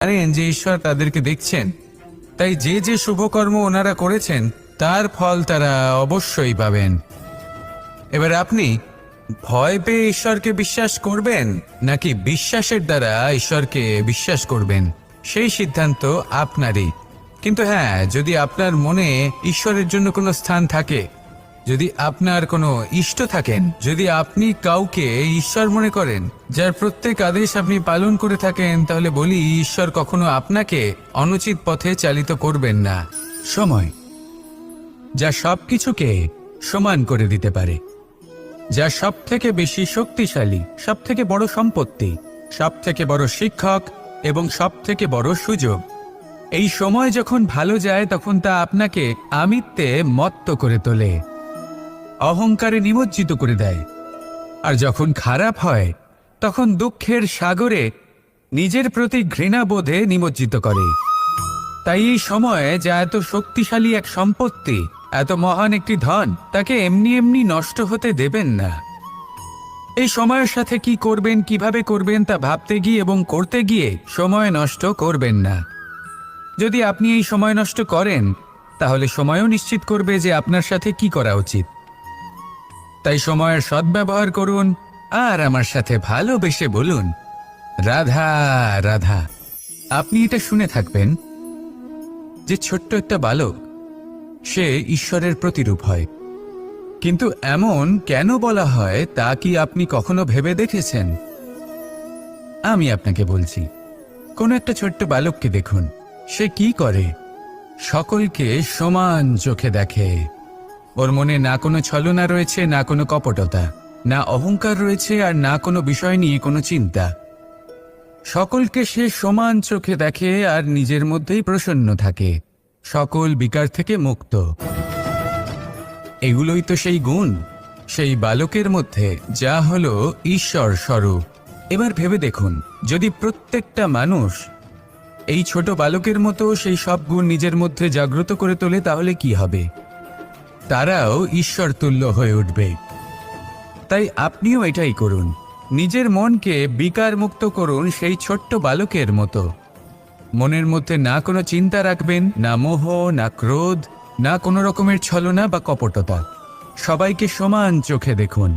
জানেন যে ঈশ্বর তাদেরকে দেখছেন, তাই যে যে শুভকর্ম ওনারা করেছেন, তার ফল তারা অবশ্যই পাবেন। এবার আপনি ভয় পেয়ে ঈশ্বরকে বিশ্বাস করবেন, নাকি বিশ্বাসের দ্বারা ঈশ্বরকে বিশ্বাস করবেন? সেই সিদ্ধান্ত আপনারই। কিন্তু হ্যাঁ যদি আপনার মনে ঈশ্বরের জন্য কোনো স্থান থাকে যদি আপনার কোনো ইষ্ট থাকেন, যদি আপনি কাউকে ঈশ্বর মনে করেন, যার প্রত্যেক আদেশ আপনি পালন করে থাকেন, তাহলে বলি ঈশ্বর কখনো আপনাকে অনুচিত পথে চালিত করবেন না। সময়, যা সবকিছুকে সমান করে দিতে পারে, যা সব থেকে বেশি শক্তিশালী সব থেকে বড় সম্পত্তি সব থেকে বড় শিক্ষক এবং সব থেকে বড় সুযোগ। এই সময় যখন ভালো যায়, তখন তা আপনাকে আমিত্বে মত্ত করে তোলে। অহংকারে নিমজ্জিত করে দেয়। আর যখন খারাপ হয়, তখন দুঃখের সাগরে নিজের প্রতি ঘৃণাবোধে নিমজ্জিত করে। তাই এই সময়ে যা এত শক্তিশালী এক সম্পত্তি, এত মহান একটি ধন, তাকে এমনি এমনি নষ্ট হতে দেবেন না। এই সময়ের সাথে কি করবেন, কীভাবে করবেন, তা ভাবতে গিয়ে এবং করতে গিয়ে সময় নষ্ট করবেন না। যদি আপনি এই সময় নষ্ট করেন, তাহলে সময়ও নিশ্চিত করবে যে আপনার সাথে কি করা উচিত। তাই সময়ের সদ্ব্যবহার করুন আর আমার সাথে ভালোবেসে বলুন। রাধা রাধা, আপনি এটা শুনে থাকবেন যে ছোট্ট একটা বালক, সে ঈশ্বরের প্রতিরূপ হয়। কিন্তু এমন কেন বলা হয় তা কি আপনি কখনো ভেবে দেখেছেন? আমি আপনাকে বলছি, কোনো একটা ছোট্ট বালককে দেখুন, সে কি করে? সকলকে সমান চোখে দেখে। ওর মনে না কোনো ছলনা রয়েছে, না কোনো কপটতা, না অহংকার রয়েছে আর না কোনো বিষয় নিয়ে কোনো চিন্তা। সকলকে সে সমান চোখে দেখে আর নিজের মধ্যেই প্রসন্ন থাকে। সকল বিকার থেকে মুক্ত। এগুলোই তো সেই গুণ, সেই বালকের মধ্যে, যা হলো ঈশ্বর স্বরূপ। এবার ভেবে দেখুন, যদি প্রত্যেকটা মানুষ এই ছোট বালকের মতো সেই সব গুণ নিজের মধ্যে জাগ্রত করে তোলে, তাহলে কি হবে? তারাও ঈশ্বর তুল্য হয়ে উঠবে। তাই আপনিও এটাই করুন। নিজের মনকে বিকার মুক্ত করুন সেই ছোট্ট বালকের মতো। মনের মধ্যে না কোনো চিন্তা রাখবেন, না মোহ, না ক্রোধ, না কোনো রকমের ছলনা বা কপটতা। সবাইকে সমান চোখে দেখুন।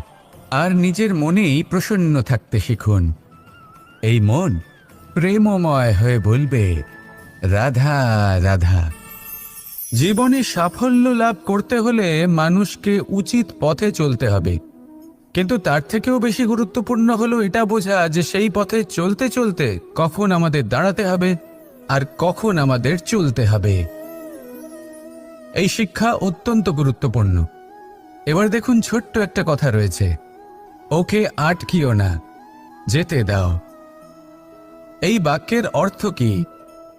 আর নিজের মনেই প্রসন্ন থাকতে শিখুন। এই মন প্রেমময় হয়ে বলবে, রাধা রাধা। জীবনে সাফল্য লাভ করতে হলে মানুষকে উচিত পথে চলতে হবে। কিন্তু তার থেকেও বেশি গুরুত্বপূর্ণ হলো এটা বোঝা যে সেই পথে চলতে চলতে কখন আমাদের দাঁড়াতে হবে আর কখন আমাদের চলতে হবে। এই শিক্ষা অত্যন্ত গুরুত্বপূর্ণ। এবার দেখুন ছোট্ট একটা কথা রয়েছে। ওকে আটকিও না, যেতে দাও। এই বাক্যের অর্থ কি?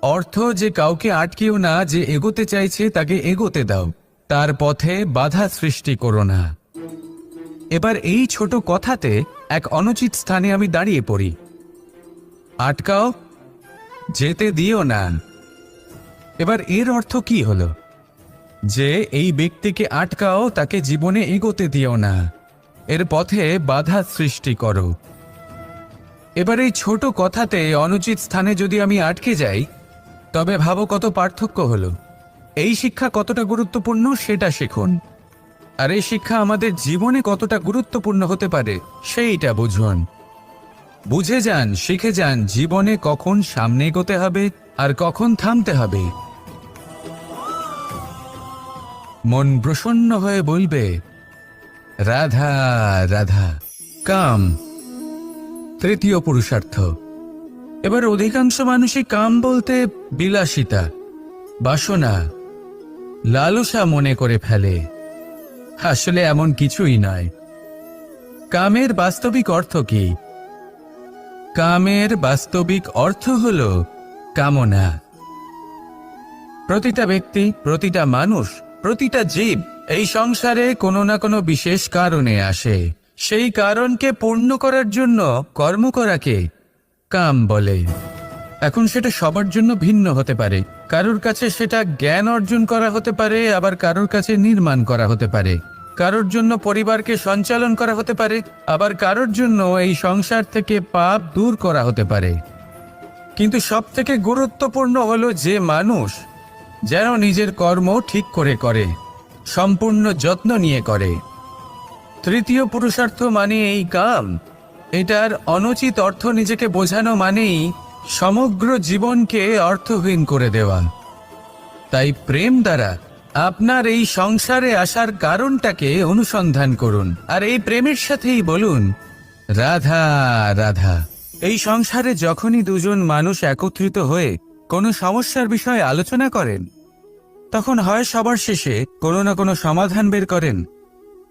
অর্থ যে কাউকে আটকিও না, যে এগোতে চাইছে তাকে এগোতে দাও। তার পথে বাধা সৃষ্টি করো না। এবার এই ছোট কথাতে এক অনুচিত স্থানে আমি দাঁড়িয়ে পড়ি। আটকাও, যেতে দিও না। এবার এর অর্থ কি হলো? যে এই ব্যক্তিকে আটকাও, তাকে জীবনে এগোতে দিও না। এর পথে বাধা সৃষ্টি করো। এবার এই ছোট কথাতে অনুচিত স্থানে যদি আমি আটকে যাই তবে ভাবো কত পার্থক্য হলো। এই শিক্ষা কতটা গুরুত্বপূর্ণ সেটা শিখুন। আর এই শিক্ষা আমাদের জীবনে কতটা গুরুত্বপূর্ণ হতে পারে সেইটা বুঝুন। বুঝে যান, শিখে যান জীবনে কখন সামনে এগোতে হবে আর কখন থামতে হবে। মন প্রসন্ন হয়ে বলবে, রাধা রাধা, কাম। তৃতীয় পুরুষার্থ এবার অধিকাংশ মানুষই কাম বলতে বিলাসিতা, বাসনা, লালসা মনে করে ফেলে। আসলে এমন কিছুই নয়। কামের বাস্তবিক অর্থ কি? কামের বাস্তবিক অর্থ হল কামনা। প্রতিটা ব্যক্তি, প্রতিটা মানুষ, প্রতিটা জীব এই সংসারে কোনো না কোনো বিশেষ কারণে আসে। সেই কারণকে পূর্ণ করার জন্য কর্ম করাকে কাম বলে। এখন সেটা সবার জন্য ভিন্ন হতে পারে। কারোর কাছে সেটা জ্ঞান অর্জন করা হতে পারে, আবার কারোর কাছে নির্মাণ করা হতে পারে। কারোর জন্য পরিবারকে সঞ্চালন করা হতে পারে, আবার কারোর জন্য এই সংসার থেকে পাপ দূর করা হতে পারে। কিন্তু সব থেকে গুরুত্বপূর্ণ হলো যে মানুষ যেন নিজের কর্ম ঠিক করে করে, সম্পূর্ণ যত্ন নিয়ে করে। তৃতীয় পুরুষার্থ মানে এই কাম। এটার অনুচিত অর্থ নিজেকে বোঝানো মানেই সমগ্র জীবনকে অর্থহীন করে দেওয়া। তাই প্রেম দ্বারা আপনার এই সংসারে আসার কারণটাকে অনুসন্ধান করুন। আর এই প্রেমের সাথেই বলুন, রাধা রাধা। এই সংসারে যখনই দুজন মানুষ একত্রিত হয়ে কোনো সমস্যার বিষয়ে আলোচনা করেন, তখন হয় সবার শেষে কোনো না কোনো সমাধান বের করেন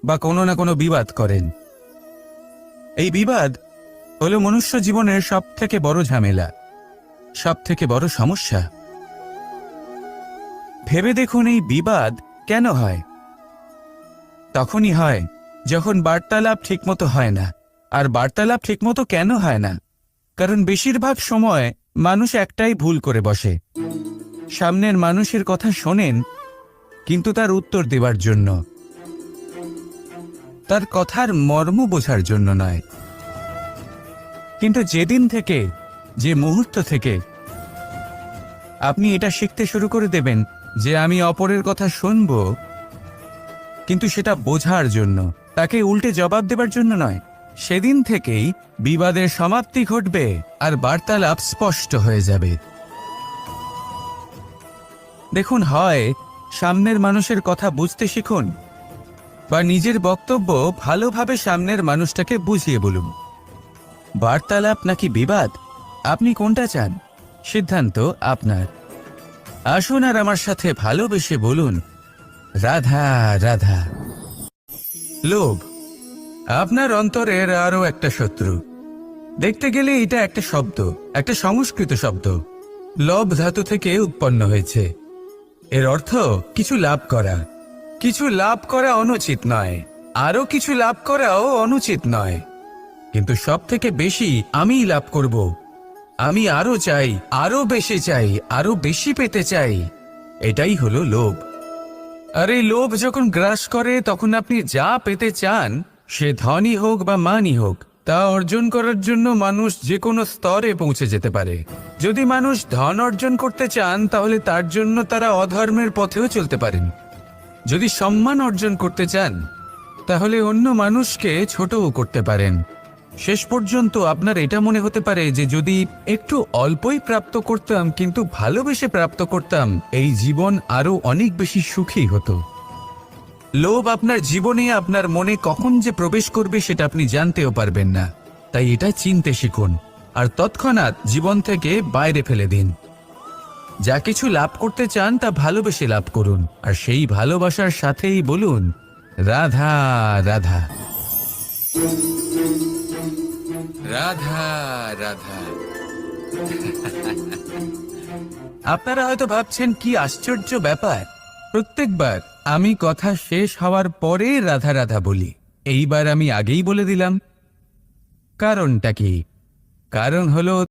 বা কোনো না কোনো বিবাদ করেন। এই বিবাদ হলো মনুষ্য জীবনের সব থেকে বড় ঝামেলা সব থেকে বড় সমস্যা। ভেবে দেখুন এই বিবাদ কেন হয়? তখনই হয় যখন বার্তালাপ ঠিকমতো হয় না, আর বার্তালাপ ঠিকমতো কেন হয় না? কারণ বেশিরভাগ সময় মানুষ একটাই ভুল করে বসে। সামনের মানুষের কথা শোনেন, কিন্তু তার উত্তর দেবার জন্য। তার কথার মর্ম বোঝার জন্য নয়। কিন্তু যেদিন থেকে, যে মুহূর্ত থেকে আপনি এটা শিখতে শুরু করে দেবেন যে আমি অপরের কথা শুনব, কিন্তু সেটা বোঝার জন্য, তাকে উল্টে জবাব দেবার জন্য নয়। সেদিন থেকেই বিবাদের সমাপ্তি ঘটবে আর বার্তালাপ স্পষ্ট হয়ে যাবে। দেখুন, হয়, সামনের মানুষের কথা বুঝতে শিখুন বা নিজের বক্তব্য ভালোভাবে সামনের মানুষটাকে বুঝিয়ে বলুন। বার্তালাপ নাকি বিবাদ? আপনি কোনটা চান? সিদ্ধান্ত আপনার। আসুন আর আমার সাথে ভালোবেসে বলুন, রাধা রাধা। লোভ, আপনার অন্তরের আরও একটা শত্রু। দেখতে গেলে এটা একটা শব্দ, একটা সংস্কৃত শব্দ। লব ধাতু থেকে উৎপন্ন হয়েছে। এর অর্থ কিছু লাভ করা। কিছু লাভ করা অনুচিত নয়। আরও কিছু লাভ করাও অনুচিত নয়। কিন্তু সব থেকে বেশি আমিই লাভ করব। আমি আরও চাই আরও বেশি চাই আরও বেশি পেতে চাই। এটাই হলো লোভ। আর এই লোভ যখন গ্রাস করে, তখন আপনি যা পেতে চান, সে ধনই হোক বা মানই হোক, তা অর্জন করার জন্য মানুষ যে কোনো স্তরে পৌঁছে যেতে পারে। যদি মানুষ ধন অর্জন করতে চান, তাহলে তার জন্য তারা অধর্মের পথেও চলতে পারেন। যদি সম্মান অর্জন করতে চান, তাহলে অন্য মানুষকে ছোটও করতে পারেন। শেষ পর্যন্ত আপনার এটা মনে হতে পারে যে যদি একটু অল্পই প্রাপ্ত করতাম কিন্তু ভালোবেসে প্রাপ্ত করতাম, এই জীবন আরও অনেক বেশি সুখী হতো। লোভ আপনার জীবনে আপনার মনে কখন যে প্রবেশ করবে সেটা আপনি জানতেও পারবেন না। তাই এটা চিনতে শিখুন। আর তৎক্ষণাৎ জীবন থেকে বাইরে ফেলে দিন। যা কিছু লাভ করতে চান তা ভালোবেসে লাভ করুন। আর সেই ভালোবাসার সাথেই বলুন, রাধা রাধা। রাধা রাধা। আপনারা হয়তো ভাবছেন, কি আশ্চর্য ব্যাপার। প্রত্যেকবার আমি কথা শেষ হওয়ার পরে রাধা রাধা বলি। এইবার আমি আগেই বলে দিলাম। কারণটা কি? কারণ হলো